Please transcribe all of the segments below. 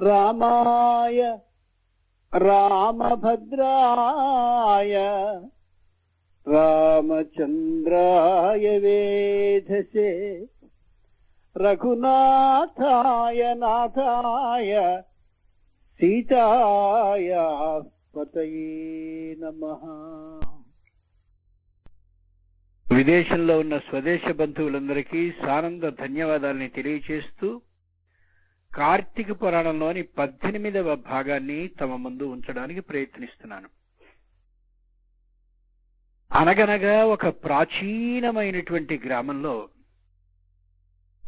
రామాయ రామభద్రాయ రామచంద్రాయ వేధసే రఘునాథాయ నాథాయ సీతాయ విదేశంలో ఉన్న స్వదేశ బంధువులందరికీ సానంద ధన్యవాదాల్ని తెలియచేస్తూ కార్తీక పురాణంలోని పద్దెనిమిదవ భాగాన్ని తమ ముందు ఉంచడానికి ప్రయత్నిస్తున్నాను. అనగనగా ఒక ప్రాచీనమైనటువంటి గ్రామంలో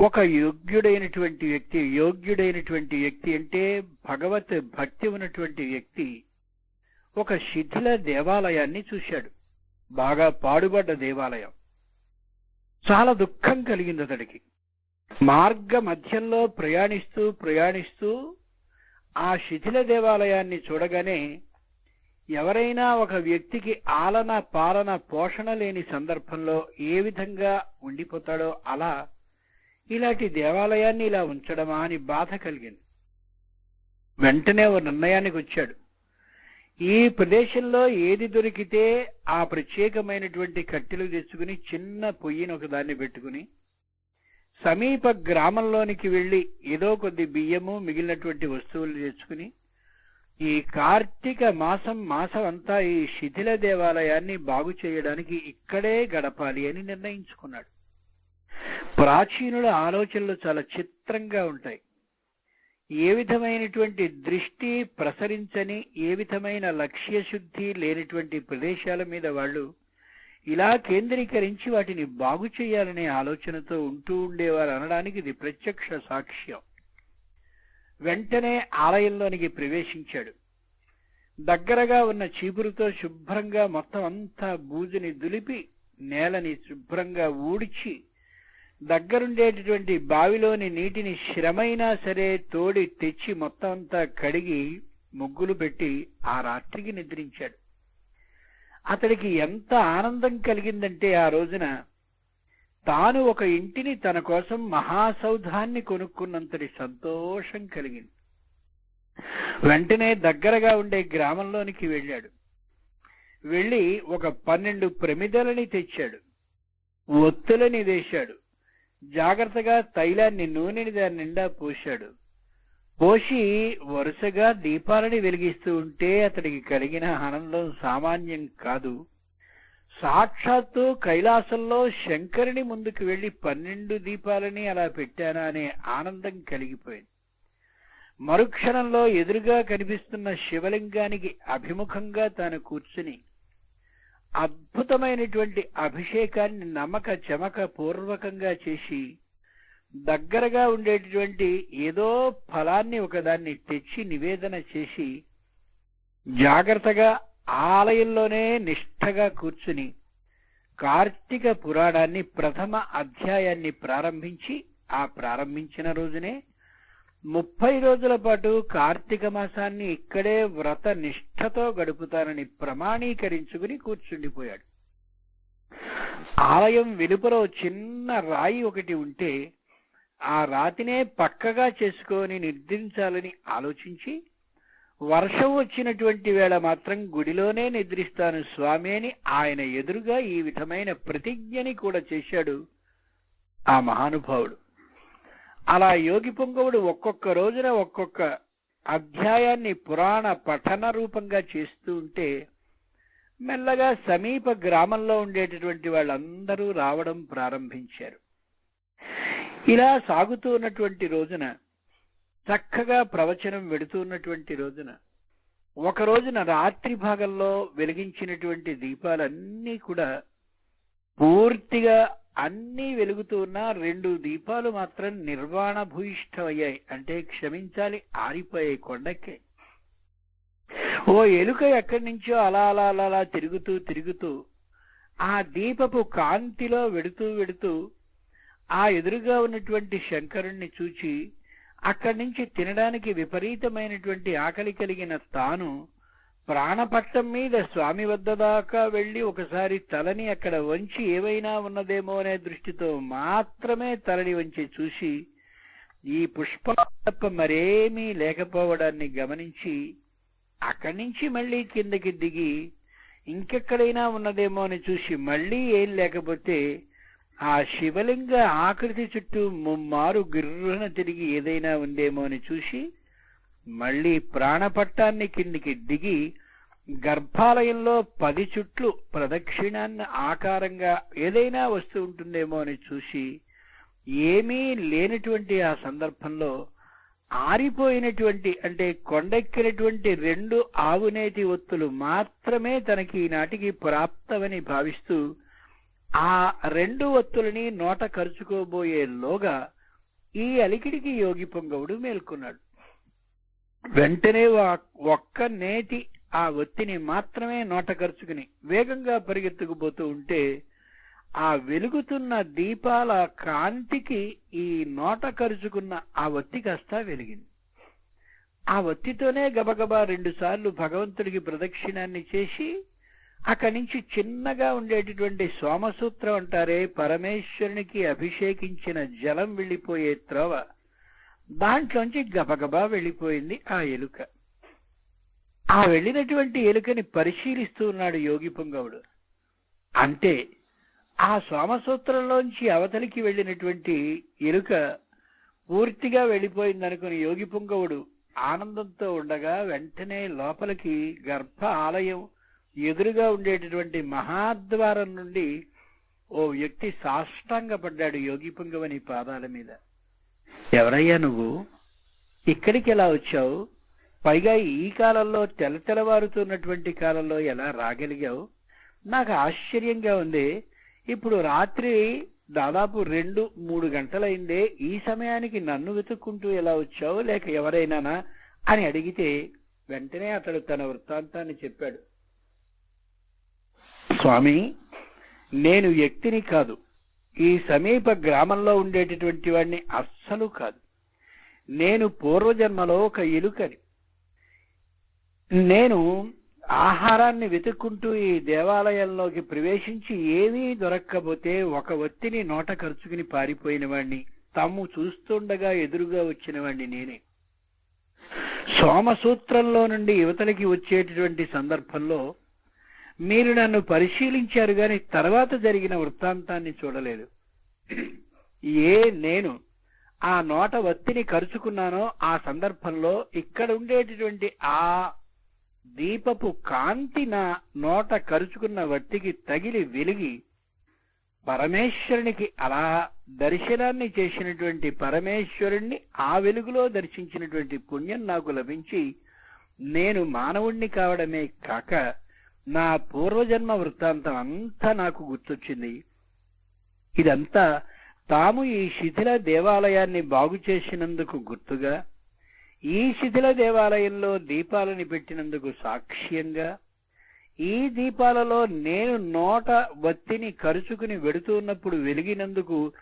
ఒక యోగ్యుడైనటువంటి వ్యక్తి యోగ్యుడైనటువంటి వ్యక్తి అంటే భగవత్ భక్తి ఉన్నటువంటి వ్యక్తి ఒక శిథిల దేవాలయాన్ని చూశాడు. బాగా పాడుబడ్డ దేవాలయం. చాలా దుఃఖం కలిగింది అతడికి మార్గ మధ్యంలో ప్రయాణిస్తూ ప్రయాణిస్తూ ఆ శిథిల దేవాలయాన్ని చూడగానే ఎవరైనా ఒక వ్యక్తికి ఆలన పాలన పోషణ లేని సందర్భంలో ఏ విధంగా ఉండిపోతాడో అలా ఇలాంటి దేవాలయాన్ని ఇలా ఉంచడమా అని బాధ కలిగింది. వెంటనే ఓ నిర్ణయానికి వచ్చాడు. ఈ ప్రదేశంలో ఏది దొరికితే ఆ ప్రత్యేకమైనటువంటి కట్టెలు తెచ్చుకుని చిన్న పొయ్యిని ఒకదాన్ని పెట్టుకుని సమీప గ్రామంలోనికి వెళ్ళి ఏదో కొద్ది బియ్యము మిగిలినటువంటి వస్తువులు తెచ్చుకుని ఈ కార్తీక మాసం మాసం అంతా ఈ శిథిల దేవాలయాన్ని బాగు చేయడానికి ఇక్కడే గడపాలి అని నిర్ణయించుకున్నాడు. ప్రాచీనుల ఆలోచనలు చాలా చిత్రంగా ఉంటాయి. ఏ విధమైనటువంటి దృష్టి ప్రసరించని ఏ విధమైన లక్ష్య శుద్ధి లేనటువంటి ప్రదేశాల మీద వాళ్ళు ఇలా కేంద్రీకరించి వాటిని బాగు చేయాలనే ఆలోచనతో ఉంటూ ఉండేవారు అనడానికి ఇది ప్రత్యక్ష సాక్ష్యం. వెంటనే ఆలయంలోనికి ప్రవేశించాడు. దగ్గరగా ఉన్న చీపురుతో శుభ్రంగా మొత్తం అంతా బూజుని దులిపి నేలని శుభ్రంగా ఊడ్చి దగ్గరుండేటటువంటి బావిలోని నీటిని శ్రమైనా సరే తోడి తెచ్చి మొత్తం అంతా కడిగి ముగ్గులు పెట్టి ఆ రాత్రికి నిద్రించాడు. అతడికి ఎంత ఆనందం కలిగిందంటే ఆ రోజున తాను ఒక ఇంటిని తన కోసం మహాసౌధాన్ని కొనుక్కున్నంతటి సంతోషం కలిగింది. వెంటనే దగ్గరగా ఉండే గ్రామంలోనికి వెళ్ళాడు. వెళ్ళి ఒక పన్నెండు ప్రమిదలని తెచ్చాడు. ఒత్తులని వేశాడు. జాగ్రత్తగా తైలాన్ని నూనెని దాని నిండా పోశాడు. పోసి వరుసగా దీపాలని వెలిగిస్తూ ఉంటే అతడికి కలిగిన ఆనందం సామాన్యం కాదు. సాక్షాత్తు కైలాసంలో శంకరుని ముందుకు వెళ్ళి పన్నెండు దీపాలని అలా పెట్టానా అనే ఆనందం కలిగిపోయింది. మరుక్షణంలో ఎదురుగా కనిపిస్తున్న శివలింగానికి అభిముఖంగా తాను కూర్చుని అద్భుతమైనటువంటి అభిషేకాన్ని నమ్మక చమక పూర్వకంగా చేసి దగ్గరగా ఉండేటటువంటి ఏదో ఫలాన్ని ఒకదాన్ని తెచ్చి నివేదన చేసి జాగ్రత్తగా ఆలయంలోనే నిష్ఠగా కూర్చుని కార్తీక పురాణాన్ని ప్రథమ అధ్యాయాన్ని ప్రారంభించి ఆ ప్రారంభించిన రోజునే ముప్పై రోజుల పాటు కార్తీక మాసాన్ని ఇక్కడే వ్రత నిష్ఠతో గడుపుతానని ప్రమాణీకరించుకుని కూర్చుండిపోయాడు. ఆలయం వెలుపల చిన్న రాయి ఒకటి ఉంటే ఆ రాతినే పక్కగా చేసుకొని నిద్రించాలని ఆలోచించి వర్షం వచ్చినటువంటి వేళ మాత్రం గుడిలోనే నిద్రిస్తాను స్వామి అని ఆయన ఎదురుగా ఈ విధమైన ప్రతిజ్ఞని కూడా చేశాడు ఆ మహానుభావుడు. అలా యోగి పొంగవుడు ఒక్కొక్క రోజున ఒక్కొక్క అధ్యాయాన్ని పురాణ పఠన రూపంగా చేస్తూ ఉంటే మెల్లగా సమీప గ్రామంలో ఉండేటటువంటి వాళ్ళందరూ రావడం ప్రారంభించారు. ఇలా సాగుతూ ఉన్నటువంటి రోజున చక్కగా ప్రవచనం వెడుతూ ఉన్నటువంటి రోజున ఒక రోజున రాత్రి భాగంలో వెలిగించినటువంటి దీపాలన్నీ కూడా పూర్తిగా అన్నీ వెలుగుతూ ఉన్న రెండు దీపాలు మాత్రం నిర్వాణ భూయిష్టమయ్యాయి అంటే క్షమించాలి ఆరిపోయాయి కొండకే. ఓ ఎలుక ఎక్కడి నుంచో అలా అలా అలా అలా తిరుగుతూ తిరుగుతూ ఆ దీపపు కాంతిలో వెడుతూ వెడుతూ ఆ ఎదురుగా ఉన్నటువంటి శంకరుణ్ణి చూచి అక్కడి నుంచి తినడానికి విపరీతమైనటువంటి ఆకలి కలిగిన తాను ప్రాణపట్టం మీద స్వామి వద్ద దాకా వెళ్ళి ఒకసారి తలని అక్కడ వంచి ఏవైనా ఉన్నదేమో అనే దృష్టితో మాత్రమే తలని వంచి చూసి ఈ పుష్పం తప్ప మరేమీ లేకపోవడాన్ని గమనించి అక్కడి నుంచి మళ్ళీ కిందకి దిగి ఇంకెక్కడైనా ఉన్నదేమో అని చూసి మళ్ళీ ఏం లేకపోతే ఆ శివలింగ ఆకృతి చుట్టూ ముమ్మారు గిర్రున తిరిగి ఏదైనా ఉందేమో అని చూసి మళ్ళీ ప్రాణపట్టాన్ని కిందికి దిగి గర్భాలయంలో పది చుట్లు ప్రదక్షిణాన్ని ఆకారంగా ఏదైనా వస్తూ ఉంటుందేమో అని చూసి ఏమీ లేనటువంటి ఆ సందర్భంలో ఆరిపోయినటువంటి అంటే కొండెక్కినటువంటి రెండు ఆవునేతి ఒత్తులు మాత్రమే తనకి ఈనాటికి ప్రాప్తమని భావిస్తూ ఆ రెండు ఒత్తులని నోట ఖర్చుకోబోయేలోగా ఈ అలికిడికి యోగి పొంగవుడు మేల్కొన్నాడు. వెంటనే ఒక్క నేతి ఆ ఒత్తిని మాత్రమే నోట ఖర్చుకుని వేగంగా పరిగెత్తుకుపోతూ ఉంటే ఆ వెలుగుతున్న దీపాల కాంతికి ఈ నోట కరుచుకున్న ఆ ఒత్తి కాస్త వెలిగింది. ఆ ఒత్తితోనే గబగబా రెండు సార్లు భగవంతుడికి ప్రదక్షిణాన్ని చేసి అక్కడి నుంచి చిన్నగా ఉండేటటువంటి సోమసూత్రం అంటారే పరమేశ్వరునికి అభిషేకించిన జలం వెళ్ళిపోయే త్రోవ. దాంట్లోంచి గబగబా వెళ్ళిపోయింది ఆ ఎలుక. ఆ వెళ్ళినటువంటి ఎలుకని పరిశీలిస్తూ ఉన్నాడు యోగి పొంగవుడు. అంటే ఆ సోమసూత్రంలోంచి అవతలికి వెళ్ళినటువంటి ఎలుక పూర్తిగా వెళ్ళిపోయిందనుకుని యోగి పుంగవుడు ఆనందంతో ఉండగా వెంటనే లోపలికి గర్భ ఆలయం ఎదురుగా ఉండేటటువంటి మహాద్వారం నుండి ఓ వ్యక్తి సాష్టంగా పడ్డాడు యోగి పుంగవని పాదాల మీద. ఎవరయ్యా నువ్వు? ఇక్కడికి ఎలా వచ్చావు? పైగా ఈ కాలంలో తెల తెలవారుతున్నటువంటి కాలంలో ఎలా రాగలిగావు? నాకు ఆశ్చర్యంగా ఉంది. ఇప్పుడు రాత్రి దాదాపు రెండు మూడు గంటలైందే. ఈ సమయానికి నన్ను వెతుక్కుంటూ ఎలా వచ్చావు? లేక ఎవరైనానా? అని అడిగితే వెంటనే అతడు తన వృత్తాంతాన్ని చెప్పాడు. స్వామి నేను వ్యక్తిని కాదు. ఈ సమీప గ్రామంలో ఉండేటటువంటి వాడిని అస్సలు కాదు. నేను పూర్వజన్మలో ఒక ఎలుకని. నేను ఆహారాన్ని వెతుక్కుంటూ ఈ దేవాలయంలోకి ప్రవేశించి ఏమీ దొరక్కపోతే ఒక ఒత్తిని నోట ఖర్చుకుని పారిపోయిన వాణ్ణి తాము చూస్తుండగా ఎదురుగా వచ్చిన వాణ్ణి నేనే. సోమసూత్రంలో నుండి యువతలకి వచ్చేటటువంటి సందర్భంలో మీరు నన్ను పరిశీలించారు గాని తర్వాత జరిగిన వృత్తాంతాన్ని చూడలేదు. ఏ నేను ఆ నోట వత్తిని ఖర్చుకున్నానో ఆ సందర్భంలో ఇక్కడ ఉండేటటువంటి ఆ దీపపు కాంతి నా నోట కరుచుకున్న వత్తికి తగిలి వెలిగి పరమేశ్వరునికి అలా దర్శనాన్ని చేసినటువంటి పరమేశ్వరుణ్ణి ఆ వెలుగులో దర్శించినటువంటి పుణ్యం నాకు లభించి నేను మానవుణ్ణి కావడమే కాక నా పూర్వజన్మ వృత్తాంతం అంతా నాకు గుర్తొచ్చింది. ఇదంతా తాము ఈ శిథిల దేవాలయాన్ని బాగు చేసినందుకు గుర్తుగా ఈ శిథిల దేవాలయంలో దీపాలని పెట్టినందుకు సాక్ష్యంగా ఈ దీపాలలో నేను నోట వత్తిని కరుచుకుని వెడుతున్నప్పుడు వెలిగినందుకు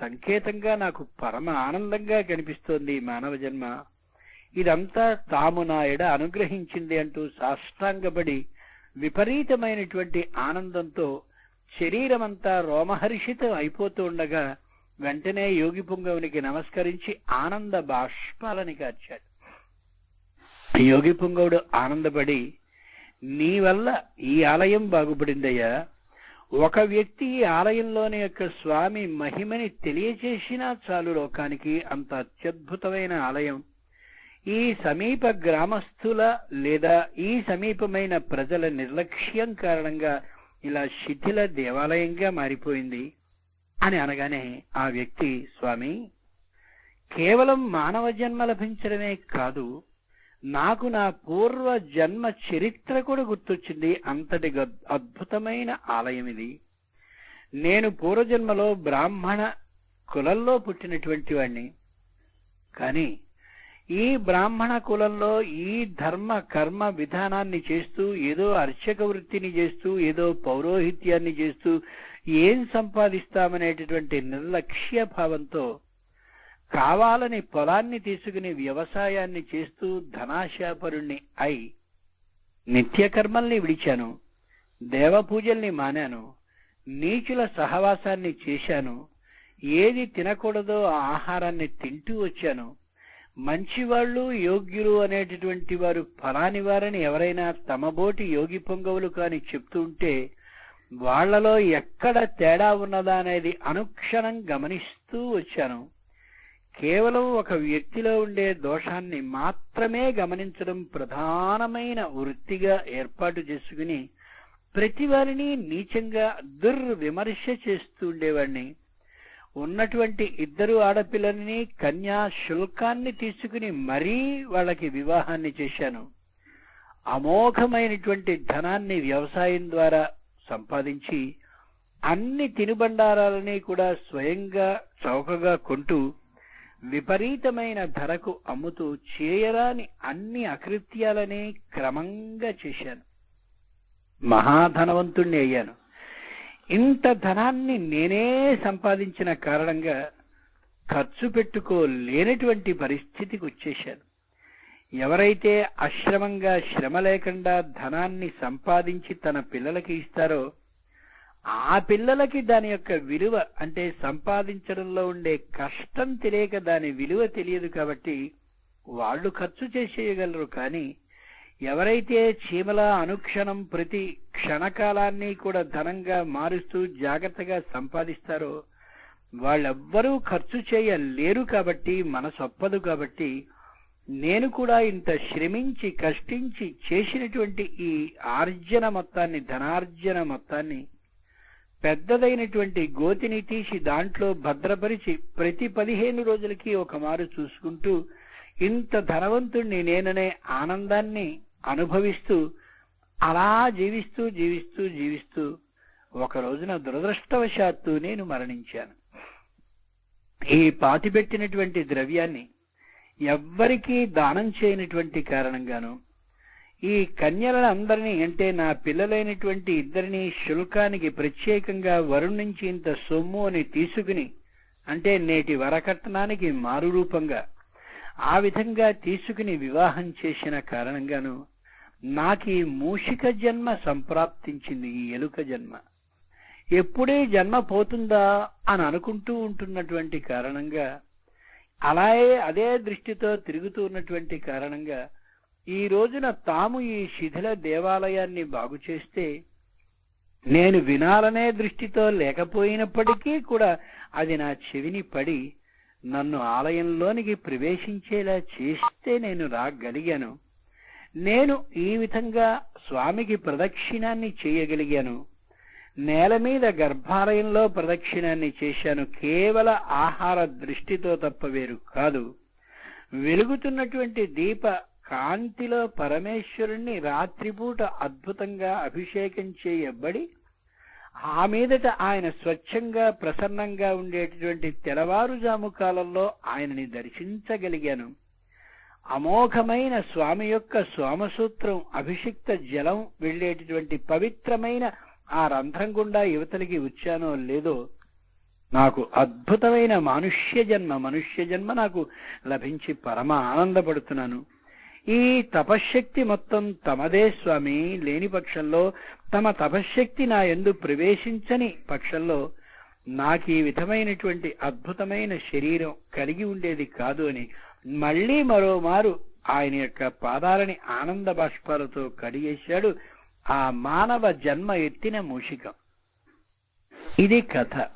సంకేతంగా నాకు పరమ ఆనందంగా కనిపిస్తోంది మానవ జన్మ. ఇదంతా తాము నా ఎడ అనుగ్రహించింది అంటూ సాష్టాంగపడి విపరీతమైనటువంటి ఆనందంతో శరీరమంతా రోమహర్షితం అయిపోతూ ఉండగా వెంటనే యోగి పుంగవునికి నమస్కరించి ఆనంద బాష్పాలని కార్చాడు. యోగి పుంగవుడు ఆనందపడి నీ వల్ల ఈ ఆలయం బాగుపడిందయ్యా. ఒక వ్యక్తి ఈ ఆలయంలోని యొక్క స్వామి మహిమని తెలియచేసినా చాలు లోకానికి అంత అత్యద్భుతమైన ఆలయం. ఈ సమీప గ్రామస్తుల లేదా ఈ సమీపమైన ప్రజల నిర్లక్ష్యం కారణంగా ఇలా శిథిల దేవాలయంగా మారిపోయింది అని అనగానే ఆ వ్యక్తి స్వామి కేవలం మానవ జన్మ లభించడమే కాదు నాకు నా పూర్వ జన్మ చరిత్ర కూడా గుర్తొచ్చింది. అంతటి గద్- అద్భుతమైన ఆలయం ఇది. నేను పూర్వజన్మలో బ్రాహ్మణ కులంలో పుట్టినటువంటి వాణ్ణి. కానీ ఈ బ్రాహ్మణ కులంలో ఈ ధర్మ కర్మ విధానాన్ని చేస్తూ ఏదో అర్చక వృత్తిని చేస్తూ ఏదో పౌరోహిత్యాన్ని చేస్తూ ఏం సంపాదిస్తామనేటటువంటి నిర్లక్ష్య భావంతో కావాలని పొలాన్ని తీసుకుని వ్యవసాయాన్ని చేస్తూ ధనాశాపరుణ్ణి అయి నిత్యకర్మల్ని విడిచాను దేవపూజల్ని మానాను నీచుల సహవాసాన్ని చేశాను ఏది తినకూడదో ఆ ఆహారాన్ని తింటూ వచ్చాను మంచివాళ్ళు యోగ్యులు అనేటటువంటి వారు ఫలాని వారని ఎవరైనా తమబోటి యోగి పొంగవులు కాని చెప్తూ ఉంటే వాళ్ళలో ఎక్కడ తేడా ఉన్నదా అనేది అనుక్షణం గమనిస్తూ వచ్చాను. కేవలం ఒక వ్యక్తిలో ఉండే దోషాన్ని మాత్రమే గమనించడం ప్రధానమైన వృత్తిగా ఏర్పాటు చేసుకుని ప్రతి వారిని నీచంగా దుర్విమర్శ చేస్తూ ఉండేవాడిని ఉన్నటువంటి ఇద్దరు ఆడపిల్లల్ని కన్యా శుల్కాన్ని తీసుకుని మరీ వాళ్ళకి వివాహాన్ని చేశాను. అమోఘమైనటువంటి ధనాన్ని వ్యవసాయం ద్వారా సంపాదించి అన్ని తినుబండారాలని కూడా స్వయంగా చౌకగా కొంటూ విపరీతమైన ధరకు అమ్ముతూ చేయరాని అన్ని అకృత్యాలని క్రమంగా చేశాను. మహాధనవంతుణ్ణి అయ్యాను. ఇంత ధనాన్ని నేనే సంపాదించిన కారణంగా ఖర్చు పెట్టుకోలేనటువంటి పరిస్థితికి వచ్చేశాను. ఎవరైతే అశ్రమంగా శ్రమ లేకుండా ధనాన్ని సంపాదించి తన పిల్లలకి ఇస్తారో ఆ పిల్లలకి దాని యొక్క విలువ అంటే సంపాదించడంలో ఉండే కష్టం తెలియక దాని విలువ తెలియదు కాబట్టి వాళ్ళు ఖర్చు చేసేయగలరు కానీ ఎవరైతే చీమల అనుక్షణం ప్రతి క్షణకాలాన్ని కూడా ధనంగా మారుస్తూ జాగ్రత్తగా సంపాదిస్తారో వాళ్ళెవ్వరూ ఖర్చు చేయలేరు కాబట్టి మనసొప్పదు కాబట్టి నేను కూడా ఇంత శ్రమించి కష్టించి చేసినటువంటి ఈ ఆర్జన మొత్తాన్ని ధనార్జన మొత్తాన్ని పెద్దదైనటువంటి గోతిని తీసి దాంట్లో భద్రపరిచి ప్రతి పదిహేను రోజులకి ఒక మారు చూసుకుంటూ ఇంత ధనవంతుణ్ణి నేననే ఆనందాన్ని అనుభవిస్తూ అలా జీవిస్తూ జీవిస్తూ జీవిస్తూ ఒక రోజున దురదృష్టవశాత్తు నేను మరణించాను. ఈ పాతిపెట్టినటువంటి ద్రవ్యాన్ని ఎవ్వరికీ దానం చేయనటువంటి కారణంగాను ఈ కన్యలందరినీ అంటే నా పిల్లలైనటువంటి ఇద్దరిని శుల్కానికి ప్రత్యేకంగా వరుణ్ నుంచి ఇంత సొమ్ము అని తీసుకుని అంటే నేటి వరకట్నానికి మారురూపంగా ఆ విధంగా తీసుకుని వివాహం చేసిన కారణంగాను నాకు ఈ మూషిక జన్మ సంప్రాప్తించింది ఈ ఎలుక జన్మ. ఎప్పుడే జన్మ పోతుందా అని అనుకుంటూ ఉంటున్నటువంటి కారణంగా అలాగే అదే దృష్టితో తిరుగుతూ ఉన్నటువంటి కారణంగా ఈ రోజున తాము ఈ శిథిల దేవాలయాన్ని బాగు చేస్తే నేను వినాలనే దృష్టితో లేకపోయినప్పటికీ కూడా అది నా చెవిని పడి నన్ను ఆలయంలోనికి ప్రవేశించేలా చేస్తే నేను రాగలిగాను. నేను ఈ విధంగా స్వామికి ప్రదక్షిణాన్ని చేయగలిగాను. నేల మీద గర్భాలయంలో ప్రదక్షిణాన్ని చేశాను. కేవల ఆహార దృష్టితో తప్ప వేరు కాదు. వెలుగుతున్నటువంటి దీప కాంతిలో పరమేశ్వరుణ్ణి రాత్రిపూట అద్భుతంగా అభిషేకం చేయబడి ఆ మీదట ఆయన స్వచ్ఛంగా ప్రసన్నంగా ఉండేటటువంటి తెల్లవారుజాము కాలంలో ఆయనని దర్శించగలిగాను. అమోఘమైన స్వామి యొక్క సోమసూత్రం అభిషిక్త జలం వెళ్ళేటటువంటి పవిత్రమైన ఆ రంధ్రం గుండా యువతలకి వచ్చానో లేదో నాకు అద్భుతమైన మనుష్య జన్మ మనుష్య జన్మ నాకు లభించి పరమ ఆనందపడుతున్నాను. ఈ తపశ్శక్తి మొత్తం తమదే స్వామి. లేని పక్షంలో తమ తపశ్శక్తి నా ఎందు ప్రవేశించని పక్షంలో నాకు ఈ విధమైనటువంటి అద్భుతమైన శరీరం కలిగి ఉండేది కాదు అని మళ్ళీ మరోమారు ఆయన యొక్క పాదాలని ఆనంద బాష్పాలతో కడిగేశాడు. ఆ మానవ జన్మ ఎత్తిన మూషికం. ఇది కథ.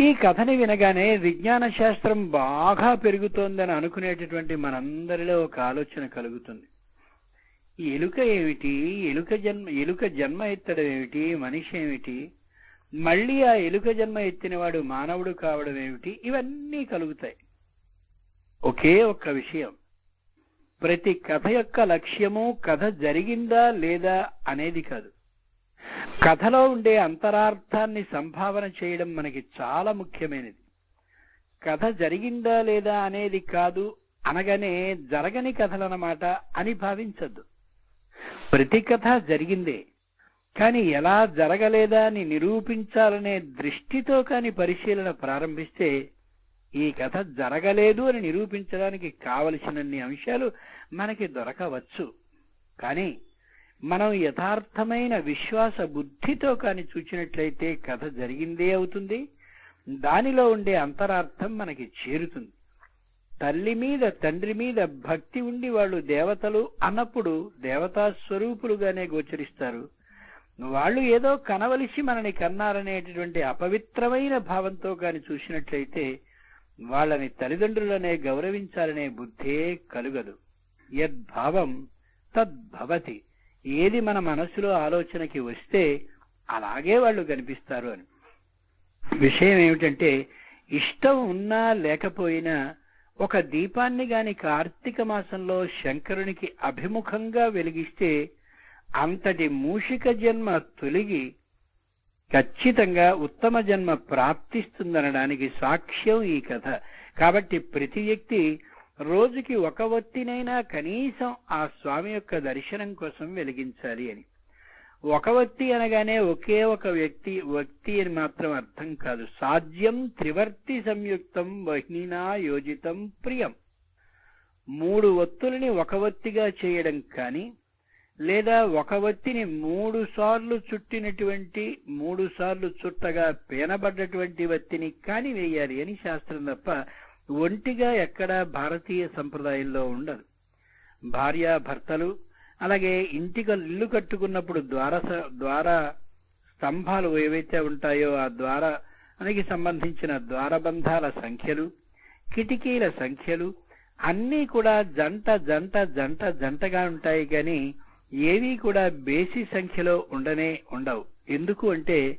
ఈ కథని వినగానే విజ్ఞాన శాస్త్రం బాగా పెరుగుతోందని అనుకునేటటువంటి మనందరిలో ఒక ఆలోచన కలుగుతుంది. ఎలుక ఏమిటి? ఎలుక జన్మ ఎలుక జన్మ ఎత్తడం ఏమిటి? మనిషి ఏమిటి? మళ్ళీ ఆ ఎలుక జన్మ ఎత్తినవాడు మానవుడు కావడం ఏమిటి? ఇవన్నీ కలుగుతాయి. ఒకే ఒక్క విషయం. ప్రతి కథ యొక్క లక్ష్యము కథ జరిగిందా లేదా అనేది కాదు. కథలో ఉండే అంతరార్థాన్ని సంభావన చేయడం మనకి చాలా ముఖ్యమైనది. కథ జరిగిందా లేదా అనేది కాదు అనగానే జరగని కథలన్నమాట అని భావించద్దు. ప్రతి కథ జరిగిందే కాని ఎలా జరగలేదా అని నిరూపించాలనే దృష్టితో కాని పరిశీలన ప్రారంభిస్తే ఈ కథ జరగలేదు అని నిరూపించడానికి కావలసినన్ని అంశాలు మనకి దొరకవచ్చు. కానీ మనం యథార్థమైన విశ్వాస బుద్ధితో కాని చూచినట్లయితే కథ జరిగిందే అవుతుంది. దానిలో ఉండే అంతరార్థం మనకి చేరుతుంది. తల్లి మీద తండ్రి మీద భక్తి ఉండి వాళ్ళు దేవతలు అన్నప్పుడు దేవతా స్వరూపులుగానే గోచరిస్తారు. వాళ్ళు ఏదో కనవలిసి మనని కన్నారనేటటువంటి అపవిత్రమైన భావంతో కాని చూసినట్లయితే వాళ్ళని తల్లిదండ్రులనే గౌరవించాలనే బుద్ధే కలుగదు. యద్భావం తద్భవతి. ఏది మన మనసులో ఆలోచనకి వస్తే అలాగే వాళ్ళు కనిపిస్తారు అని. విషయం ఏమిటంటే ఇష్టం ఉన్నా లేకపోయినా ఒక దీపాన్ని గాని కార్తీక మాసంలో శంకరునికి అభిముఖంగా వెలిగిస్తే అంతటి మూషిక జన్మ తొలిగి ఖచ్చితంగా ఉత్తమ జన్మ ప్రాప్తిస్తుందనడానికి సాక్ష్యం ఈ కథ. కాబట్టి ప్రతి వ్యక్తి రోజుకి ఒక వత్తినైనా కనీసం ఆ స్వామి యొక్క దర్శనం కోసం వెలిగించాలి అని. ఒక వ్యక్తి అనగానే ఒకే ఒక వ్యక్తి వ్యక్తి అని మాత్రం అర్థం కాదు. సాధ్యం త్రివర్తి సంయుక్తం వహ్నినా యోజితం ప్రియం. మూడు ఒత్తుల్ని ఒక వత్తిగా చేయడం కానీ లేదా ఒక వత్తిని మూడు సార్లు చుట్టినటువంటి మూడు సార్లు చుట్టగా పేనబడ్డటువంటి వత్తిని కాని వేయాలి అని శాస్త్రం తప్ప ఒంటిగా ఎక్కడా భారతీయ సంప్రదాయంలో ఉండదు. భార్య భర్తలు అలాగే ఇంటికి ఇల్లు కట్టుకున్నప్పుడు ద్వార ద్వార స్తంభాలు ఏవైతే ఉంటాయో ఆ ద్వారానికి సంబంధించిన ద్వారబంధాల సంఖ్యలు కిటికీల సంఖ్యలు అన్నీ కూడా జంట జంట జంట జంటగా ఉంటాయి కానీ ఏవీ కూడా బేసి సంఖ్యలో ఉండనే ఉండవు. ఎందుకు అంటే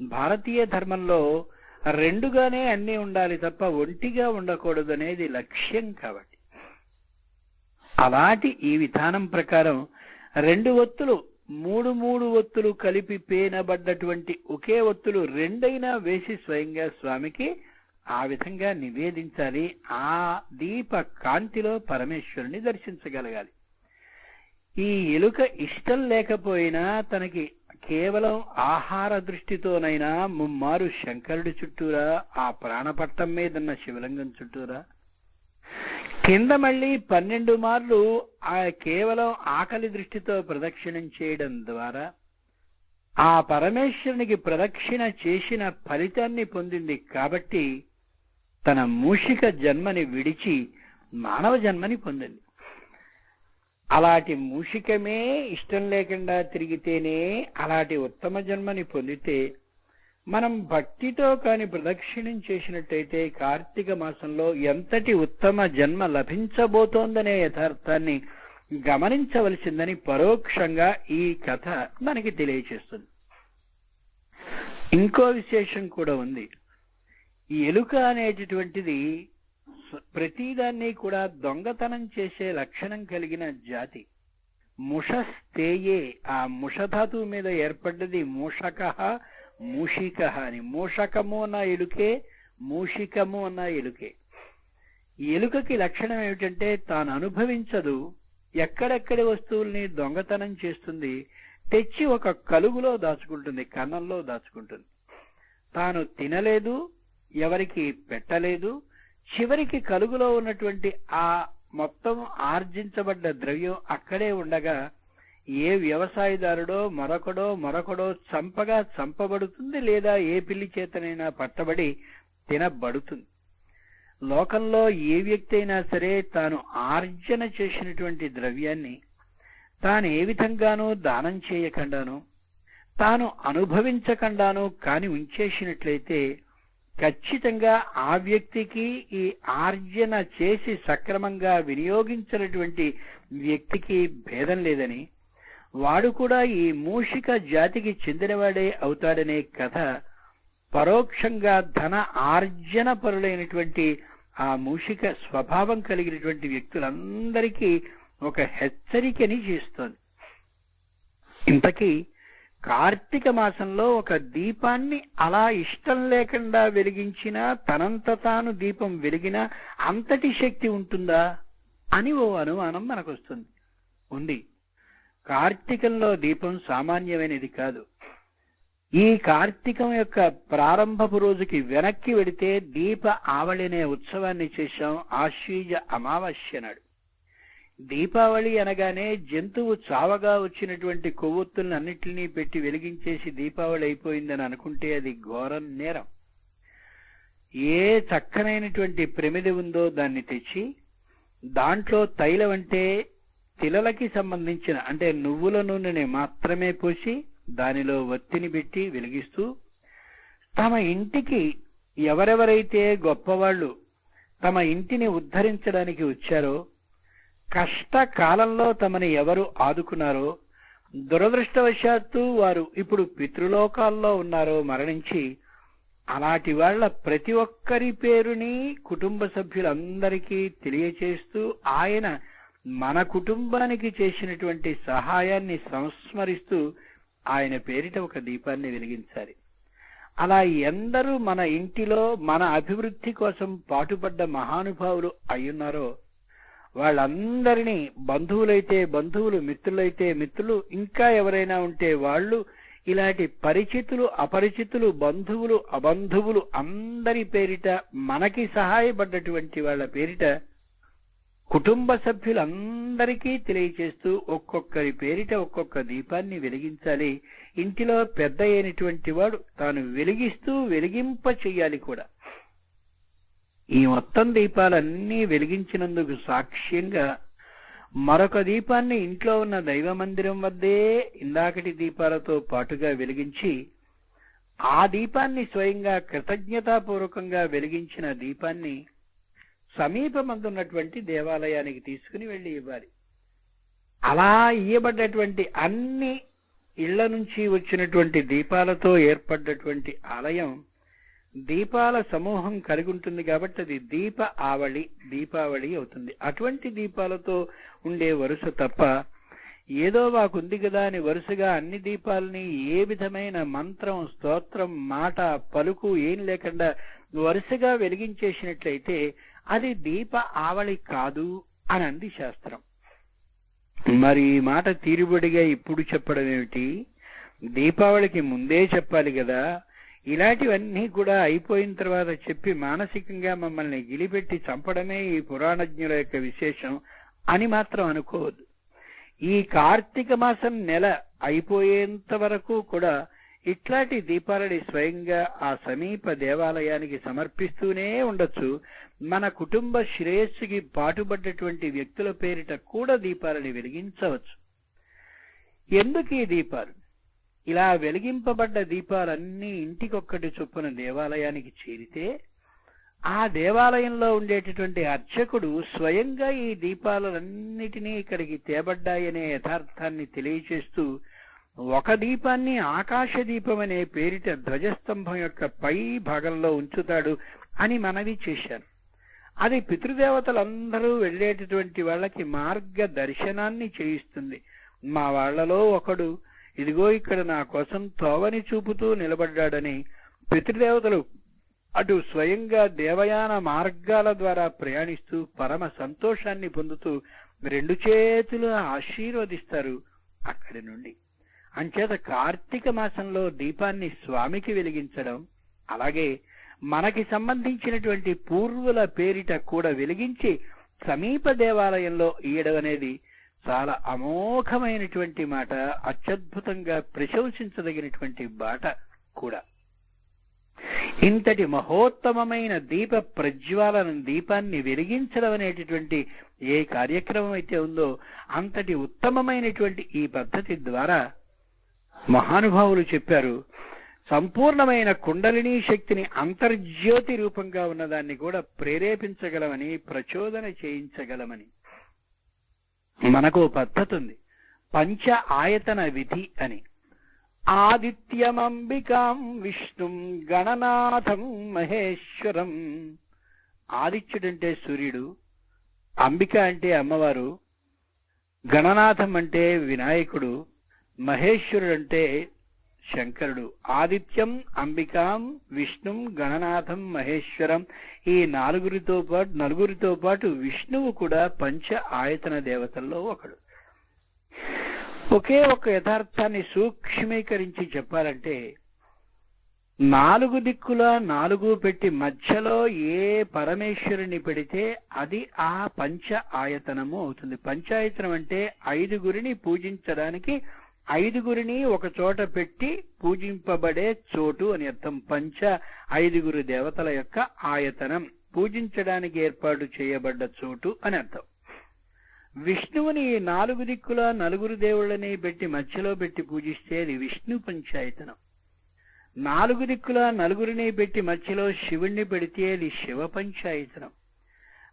భారతీయ ధర్మంలో రెండుగానే అన్ని ఉండాలి తప్ప ఒంటిగా ఉండకూడదు అనేది లక్ష్యం కాబట్టి. అలాంటి ఈ విధానం ప్రకారం రెండు ఒత్తులు మూడు మూడు ఒత్తులు కలిపి పేనబడ్డటువంటి ఒకే ఒత్తులు రెండైనా వేసి స్వయంగా స్వామికి ఆ విధంగా నివేదించాలి. ఆ దీప కాంతిలో పరమేశ్వరుని దర్శించగలగాలి. ఈ ఎలుక ఇష్టం లేకపోయినా తనకి కేవలం ఆహార దృష్టితోనైనా ముమ్మారు శంకరుడి చుట్టూరా ఆ ప్రాణపట్టం మీదన్న శివలింగం చుట్టూరా? కింద మళ్ళీ పన్నెండు మార్లు ఆ కేవలం ఆకలి దృష్టితో ప్రదక్షిణం చేయడం ద్వారా ఆ పరమేశ్వరునికి ప్రదక్షిణ చేసిన ఫలితాన్ని పొందింది కాబట్టి తన మూషిక జన్మని విడిచి మానవ జన్మని పొందింది. అలాంటి మూషికమే ఇష్టం లేకుండా తిరిగితేనే అలాంటి ఉత్తమ జన్మని పొందితే మనం భక్తితో కాని ప్రదక్షిణం చేసినట్టయితే కార్తీక మాసంలో ఎంతటి ఉత్తమ జన్మ లభించబోతోందనే యథార్థాన్ని గమనించవలసిందని పరోక్షంగా ఈ కథ మనకి తెలియచేస్తుంది. ఇంకో విశేషం కూడా ఉంది. ఈ ఎలుక అనేటటువంటిది ప్రతిదాన్ని కూడా దొంగతనం చేసే లక్షణం కలిగిన జాతి. ముషస్తేయే ఆ ముషధాతువు మీద ఏర్పడ్డది మూషక మూషిక అని. మూషకము అన్న ఎలుకే మూషికము అన్న ఎలుకే. ఎలుకకి లక్షణం ఏమిటంటే తాను అనుభవించదు ఎక్కడెక్కడి వస్తువుల్ని దొంగతనం చేస్తుంది తెచ్చి ఒక కలుగులో దాచుకుంటుంది కన్నంలో దాచుకుంటుంది. తాను తినలేదు ఎవరికి పెట్టలేదు చివరికి కలుగులో ఉన్నటువంటి ఆ మొత్తం ఆర్జించబడ్డ ద్రవ్యం అక్కడే ఉండగా ఏ వ్యవసాయదారుడో మరొకడో మరొకడో చంపగా చంపబడుతుంది లేదా ఏ పిల్లి చేతనైనా పట్టబడి తినబడుతుంది. లోకంలో ఏ వ్యక్తి అయినా సరే తాను ఆర్జన చేసినటువంటి ద్రవ్యాన్ని తాను ఏ విధంగానూ దానం చేయకుండాను తాను అనుభవించకుండాను కాని ఉంచేసినట్లయితే ఖచ్చితంగా ఆ వ్యక్తికి ఈ ఆర్జన చేసి సక్రమంగా వినియోగించినటువంటి వ్యక్తికి భేదం లేదని వాడు కూడా ఈ మూషిక జాతికి చెందినవాడే అవుతాడనే కథ పరోక్షంగా ధన ఆర్జన పరులైనటువంటి ఆ మూషిక స్వభావం కలిగినటువంటి వ్యక్తులందరికీ ఒక హెచ్చరికని చేస్తోంది. ఇంతకీ కార్తీక మాసంలో ఒక దీపాన్ని అలా ఇష్టం లేకుండా వెలిగించినా తనంత తాను దీపం వెలిగినా అంతటి శక్తి ఉంటుందా అని ఓ అనుమానం మనకు వస్తుంది ఉంది. కార్తీకంలో దీపం సామాన్యమైనది కాదు. ఈ కార్తీకం యొక్క ప్రారంభపు రోజుకి వెనక్కి వెడితే దీప ఆవళినే ఉత్సవాన్ని చేశాం ఆశ్వీజ అమావాస్య నాడు. దీపావళి అనగానే జంతువు చావగా వచ్చినటువంటి కొవ్వొత్తుల్ని అన్నిటినీ పెట్టి వెలిగించేసి దీపావళి అయిపోయిందని అనుకుంటే అది ఘోరం నేరం. ఏ చక్కనైనటువంటి ప్రమిది ఉందో దాన్ని తెచ్చి దాంట్లో తైలం అంటే తిలలకి సంబంధించిన అంటే నువ్వుల నూనెని మాత్రమే పోసి దానిలో వత్తిని పెట్టి వెలిగిస్తూ తమ ఇంటికి ఎవరెవరైతే గొప్పవాళ్ళు తమ ఇంటిని ఉద్ధరించడానికి వచ్చారో కష్టకాలంలో తమని ఎవరు ఆదుకున్నారో దురదృష్టవశాత్తు వారు ఇప్పుడు పితృలోకాల్లో ఉన్నారో మరణించి అలాంటి వాళ్ళ ప్రతి ఒక్కరి పేరుని కుటుంబ సభ్యులందరికీ తెలియచేస్తూ ఆయన మన కుటుంబానికి చేసినటువంటి సహాయాన్ని సంస్మరిస్తూ ఆయన పేరిట ఒక దీపాన్ని వెలిగించాలి. అలా ఎందరూ మన ఇంటిలో మన అభివృద్ధి కోసం పాటుపడ్డ మహానుభావులు అయ్యున్నారో వాళ్ళందరినీ బంధువులైతే బంధువులు మిత్రులైతే మిత్రులు ఇంకా ఎవరైనా ఉంటే వాళ్ళు ఇలాంటి పరిచితులు అపరిచితులు బంధువులు అబంధువులు అందరి పేరిట మనకి సహాయపడ్డటువంటి వాళ్ళ పేరిట కుటుంబ సభ్యులందరికీ తెలియచేస్తూ ఒక్కొక్కరి పేరిట ఒక్కొక్క దీపాన్ని వెలిగించాలి. ఇంటిలో పెద్ద అయినటువంటి వాడు తాను వెలిగిస్తూ వెలిగింప చెయ్యాలి కూడా. ఈ మొత్తం దీపాలన్నీ వెలిగించినందుకు సాక్ష్యంగా మరొక దీపాన్ని ఇంట్లో ఉన్న దైవ మందిరం వద్దే ఇందాకటి దీపాలతో పాటుగా వెలిగించి ఆ దీపాన్ని స్వయంగా కృతజ్ఞతాపూర్వకంగా వెలిగించిన దీపాన్ని సమీపమందున్నటువంటి దేవాలయానికి తీసుకుని వెళ్ళి ఇవ్వాలి. అలా ఇయ్యబడ్డటువంటి అన్ని ఇళ్ళ నుంచి వచ్చినటువంటి దీపాలతో ఏర్పడ్డటువంటి ఆలయం దీపాల సమూహం కలిగి ఉంటుంది కాబట్టి అది దీప ఆవళి దీపావళి అవుతుంది. అటువంటి దీపాలతో ఉండే వరుస తప్ప ఏదో మాకుంది కదా అని వరుసగా అన్ని దీపాలని ఏ విధమైన మంత్రం స్తోత్రం మాట పలుకు ఏం లేకుండా వరుసగా వెలిగించేసినట్లయితే అది దీప ఆవళి కాదు అని అంది శాస్త్రం. మరి ఈ మాట తీరుబడిగా ఇప్పుడు చెప్పడం ఏమిటి దీపావళికి ముందే చెప్పాలి కదా ఇలాంటివన్నీ కూడా అయిపోయిన తర్వాత చెప్పి మానసికంగా మమ్మల్ని గిలిపెట్టి చంపడమే ఈ పురాణజ్ఞుల యొక్క విశేషం అని మాత్రం అనుకోవద్దు. ఈ కార్తీక మాసం నెల అయిపోయేంత వరకు కూడా ఇట్లాంటి దీపాలని స్వయంగా ఆ సమీప దేవాలయానికి సమర్పిస్తూనే ఉండొచ్చు. మన కుటుంబ శ్రేయస్సుకి పాటుపడ్డటువంటి వ్యక్తుల పేరిట కూడా దీపాలని వెలిగించవచ్చు. ఎందుకు ఈ దీపాలు? ఇలా వెలిగింపబడ్డ దీపాలన్నీ ఇంటికొక్కటి చొప్పున దేవాలయానికి చేరితే ఆ దేవాలయంలో ఉండేటటువంటి అర్చకుడు స్వయంగా ఈ దీపాలన్నిటినీ ఇక్కడికి తేబడ్డాయనే యథార్థాన్ని తెలియచేస్తూ ఒక దీపాన్ని ఆకాశ దీపం అనే పేరిట ధ్వజస్తంభం యొక్క పై భాగంలో ఉంచుతాడు అని మనవి చేశాను అది పితృదేవతలందరూ వెళ్ళేటటువంటి వాళ్ళకి మార్గ దర్శనాన్ని చేయిస్తుంది. మా వాళ్ళలో ఒకడు ఇదిగో ఇక్కడ నా కోసం తోవని చూపుతూ నిలబడ్డాడని పితృదేవతలు అటు స్వయంగా దేవయాన మార్గాల ద్వారా ప్రయాణిస్తూ పరమ సంతోషాన్ని పొందుతూ రెండు చేతులు ఆశీర్వదిస్తారు అక్కడి నుండి. అంచేత కార్తీక మాసంలో దీపాన్ని స్వామికి వెలిగించడం అలాగే మనకి సంబంధించినటువంటి పూర్వుల పేరిట కూడా వెలిగించి సమీప దేవాలయంలో ఈయడం అనేది చాలా అమోఘమైనటువంటి మాట అత్యద్భుతంగా ప్రశంసించదగినటువంటి బాట కూడా. ఇంతటి మహోత్తమమైన దీప ప్రజ్వాలన దీపాన్ని వెలిగించడం అనేటటువంటి ఏ కార్యక్రమం అయితే ఉందో అంతటి ఉత్తమమైనటువంటి ఈ పద్ధతి ద్వారా మహానుభావులు చెప్పారు సంపూర్ణమైన కుండలిని శక్తిని అంతర్జ్యోతి రూపంగా ఉన్నదాన్ని కూడా ప్రేరేపించగలమని ప్రచోదన చేయించగలమని. మనకు పద్ధతి ఉంది. పంచ ఆయతన విధి అని. ఆదిత్యమంబికాం విష్ణుం గణనాథం మహేశ్వరం. ఆదిత్యుడంటే సూర్యుడు అంబిక అంటే అమ్మవారు గణనాథం అంటే వినాయకుడు మహేశ్వరుడు అంటే శంకరుడు ఆదిత్యం అంబికాం విష్ణుం గణనాథం మహేశ్వరం ఈ నాలుగురితో పాటు నలుగురితో పాటు విష్ణువు కూడా పంచ ఆయతన దేవతల్లో ఒకడు. ఒకే ఒక యథార్థాన్ని సూక్ష్మీకరించి చెప్పాలంటే నాలుగు దిక్కుల నాలుగు పెట్టి మధ్యలో ఏ పరమేశ్వరుని పెడితే అది ఆ పంచ ఆయతనము అవుతుంది. పంచాయతనం అంటే ఐదుగురిని పూజించడానికి ఐదుగురిని ఒక చోట పెట్టి పూజింపబడే చోటు అని అర్థం. పంచ ఐదుగురు దేవతల యొక్క ఆయతనం. పూజించడానికి ఏర్పాటు చేయబడ్డ చోటు అని అర్థం. విష్ణువుని నాలుగు దిక్కుల నలుగురు దేవుళ్ళని పెట్టి మధ్యలో పెట్టి పూజిస్తే అది విష్ణు పంచాయతనం. నాలుగు దిక్కుల నలుగురిని పెట్టి మధ్యలో శివుణ్ణి పెడితే అది శివ పంచాయతనం.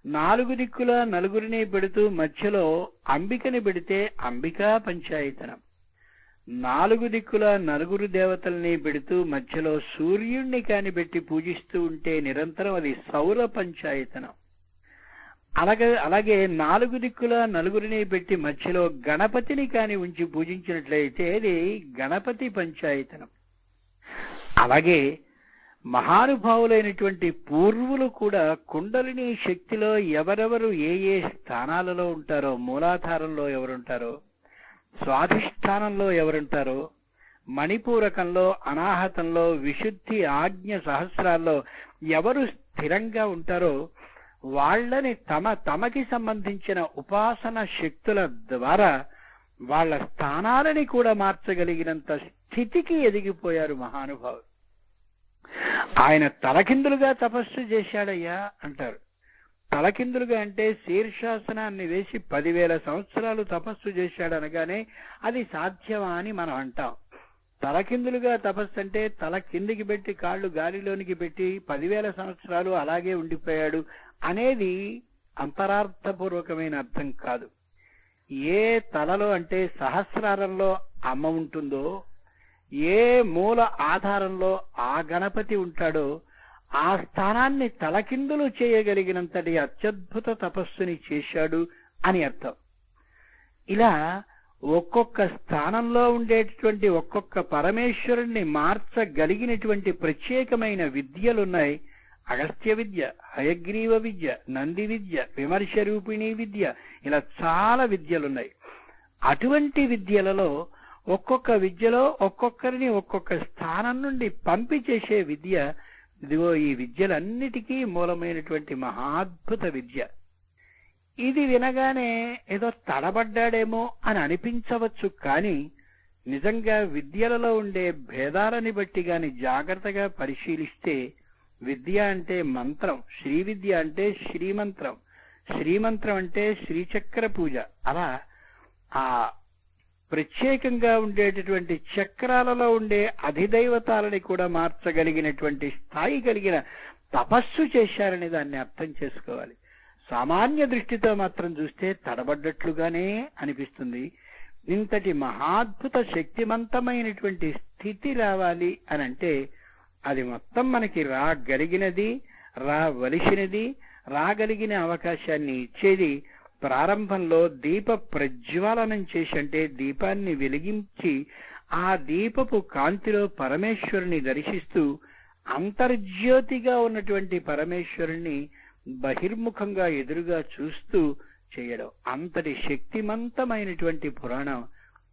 నాలుగు దిక్కుల నలుగురిని పెడుతూ మధ్యలో అంబికని పెడితే అంబికా పంచాయతనం. నాలుగు దిక్కుల నలుగురు దేవతల్ని పెడుతూ మధ్యలో సూర్యుణ్ణి కాని పెట్టి పూజిస్తూ ఉంటే నిరంతరం అది సౌర పంచాయతనం. అలాగే అలాగే నాలుగు దిక్కుల నలుగురిని పెట్టి మధ్యలో గణపతిని కాని ఉంచి పూజించినట్లయితే అది గణపతి పంచాయతనం. అలాగే మహానుభావులైనటువంటి పూర్వులు కూడా కుండలిని శక్తిలో ఎవరెవరు ఏ ఏ స్థానాలలో ఉంటారో మూలాధారంలో ఎవరుంటారో స్వాధిష్టానంలో ఎవరుంటారో? మణిపూరకంలో అనాహతంలో విశుద్ధి ఆజ్ఞ సహస్రాల్లో ఎవరు స్థిరంగా ఉంటారో వాళ్ళని తమ తమకి సంబంధించిన ఉపాసన శక్తుల ద్వారా వాళ్ళ స్థానాలని కూడా మార్చగలిగినంత స్థితికి ఎదిగిపోయారు మహానుభావులు ఆయన తలకిందులుగా తపస్సు చేశాడయ్యా అంటారు. తలకిందులుగా అంటే శీర్షాసనాన్ని వేసి పదివేల సంవత్సరాలు తపస్సు చేశాడు అనగానే అది సాధ్యమా అని మనం అంటాం. తలకిందులుగా తపస్సు అంటే తల కిందికి పెట్టి కాళ్ళు గాలిలోనికి పెట్టి పదివేల సంవత్సరాలు అలాగే ఉండిపోయాడు అనేది అంతరార్థపూర్వకమైన అర్థం కాదు. ఏ తలలో అంటే సహస్రారంలో అమ్మ ఉంటుందో ఏ మూల ఆధారంలో ఆ గణపతి ఉంటాడో ఆ స్థానాన్ని తలకిందులు చేయగలిగినంతటి అత్యద్భుత తపస్సుని చేశాడు అని అర్థం. ఇలా ఒక్కొక్క స్థానంలో ఉండేటటువంటి ఒక్కొక్క పరమేశ్వరుణ్ణి మార్చగలిగినటువంటి ప్రత్యేకమైన విద్యలున్నాయి. అగస్త్య విద్య హయగ్రీవ విద్య నంది విద్య విమర్శ రూపిణి విద్య ఇలా చాలా విద్యలున్నాయి. అటువంటి విద్యలలో ఒక్కొక్క విద్యలో ఒక్కొక్కరిని ఒక్కొక్క స్థానం నుండి పంపి చేసే విద్య ఇదిగో ఈ విద్యలన్నిటికీ మూలమైనటువంటి మహాద్భుత విద్య. ఇది వినగానే ఏదో తడబడ్డాడేమో అని అనిపించవచ్చు కానీ నిజంగా విద్యలలో ఉండే భేదాలని బట్టి గాని జాగ్రత్తగా పరిశీలిస్తే విద్య అంటే మంత్రం శ్రీ విద్య అంటే శ్రీమంత్రం శ్రీమంత్రం అంటే శ్రీచక్ర పూజ. అలా ఆ ప్రత్యేకంగా ఉండేటటువంటి చక్రాలలో ఉండే అధిదైవతాలని కూడా మార్చగలిగినటువంటి స్థాయి కలిగిన తపస్సు చేశారని దాన్ని అర్థం చేసుకోవాలి. సామాన్య దృష్టితో మాత్రం చూస్తే తడబడ్డట్లుగానే అనిపిస్తుంది. ఇంతటి మహాద్భుత శక్తిమంతమైనటువంటి స్థితి రావాలి అని అంటే అది మొత్తం మనకి రాగలిగినది రావలసినది రాగలిగిన అవకాశాన్ని ఇచ్చేది ప్రారంభంలో దీప ప్రజ్వాలనం చేసి అంటే దీపాన్ని వెలిగించి ఆ దీపపు కాంతిలో పరమేశ్వరుని దర్శిస్తూ అంతర్జ్యోతిగా ఉన్నటువంటి పరమేశ్వరుణ్ణి బహిర్ముఖంగా ఎదురుగా చూస్తూ చేయడం. అంతటి శక్తిమంతమైనటువంటి పురాణం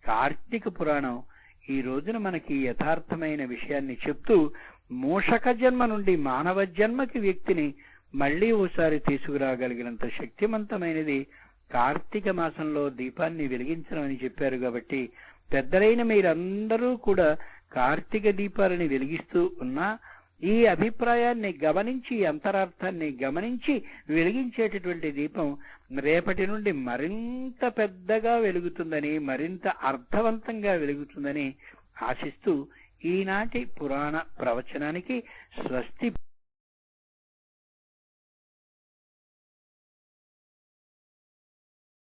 కార్తీక పురాణం ఈ రోజున మనకి యథార్థమైన విషయాన్ని చెప్తూ మూషక జన్మ నుండి మానవ జన్మకి వ్యక్తిని మళ్ళీ ఓసారి తీసుకురాగలిగినంత శక్తివంతమైనది కార్తీక మాసంలో దీపాన్ని వెలిగించడం అని చెప్పారు కాబట్టి పెద్దలైన మీరందరూ కూడా కార్తీక దీపాలని వెలిగిస్తూ ఉన్నా ఈ అభిప్రాయాన్ని గమనించి అంతరార్థాన్ని గమనించి వెలిగించేటటువంటి దీపం రేపటి నుండి మరింత పెద్దగా వెలుగుతుందని మరింత అర్థవంతంగా వెలుగుతుందని ఆశిస్తూ ఈనాటి పురాణ ప్రవచనానికి స్వస్తి